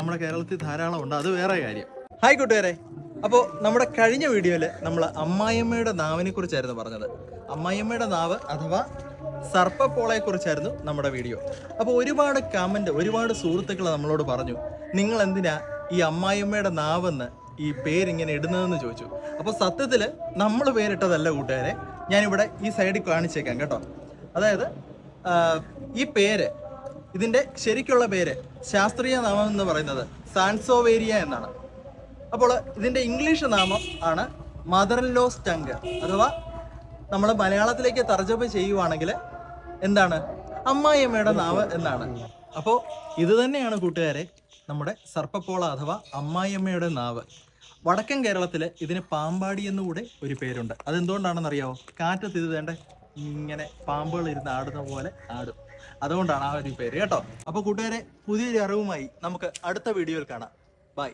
നമ്മുടെ കേരളത്തിൽ ധാരാളം ഉണ്ട് അത് വേറെ കാര്യം. ഹായ് കൂട്ടുകാരെ. അപ്പോൾ നമ്മുടെ കഴിഞ്ഞ വീഡിയോയിൽ നമ്മൾ അമ്മായിയമ്മയുടെ നാവിനെ കുറിച്ചായിരുന്നു പറഞ്ഞത്. അമ്മായിയമ്മയുടെ നാവ് അഥവാ സർപ്പപ്പോളയെക്കുറിച്ചായിരുന്നു നമ്മുടെ വീഡിയോ. അപ്പോൾ ഒരുപാട് കമന്റ് ഒരുപാട് സുഹൃത്തുക്കൾ നമ്മളോട് പറഞ്ഞു നിങ്ങൾ എന്തിനാ ഈ അമ്മായിയമ്മയുടെ നാവെന്ന് ഈ പേരിങ്ങനെ ഇടുന്നതെന്ന് ചോദിച്ചു? അപ്പോൾ സത്യത്തിൽ നമ്മൾ പേരിട്ടതല്ല കൂട്ടുകാരെ. ഞാനിവിടെ ഈ സൈഡിൽ കാണിച്ചേക്കാം കേട്ടോ. അതായത് ഈ പേര് ഇതിന്റെ ശരിക്കുള്ള പേര് ശാസ്ത്രീയ നാമം എന്ന് പറയുന്നത് സാൻസോവേരിയ എന്നാണ്. അപ്പോൾ ഇതിന്റെ ഇംഗ്ലീഷ് നാമം ആണ് മദർ ലോ സ്റ്റങ്ക് അഥവാ നമ്മൾ മലയാളത്തിലേക്ക് തർജമ ചെയ്യുവാണെങ്കിൽ എന്താണ്? അമ്മായിയമ്മയുടെ നാവ് എന്നാണ്. അപ്പോൾ ഇത് തന്നെയാണ് കൂട്ടുകാരെ നമ്മുടെ സർപ്പപ്പോള അഥവാ അമ്മായിയമ്മയുടെ നാവ്. വടക്കൻ കേരളത്തിൽ ഇതിന് പാമ്പാടി എന്നുകൂടെ ഒരു പേരുണ്ട്. അതെന്തുകൊണ്ടാണെന്ന് അറിയാമോ കാറ്റത്ത് ഇത് വേണ്ട? ഇങ്ങനെ പാമ്പുകൾ ഇരുന്ന് ആടുന്ന പോലെ ആടും. അതുകൊണ്ടാണ് ആ ഒരു പേര് കേട്ടോ. അപ്പൊ കൂട്ടുകാരെ പുതിയൊരു അറിവുമായി നമുക്ക് അടുത്ത വീഡിയോയിൽ കാണാം. ബൈ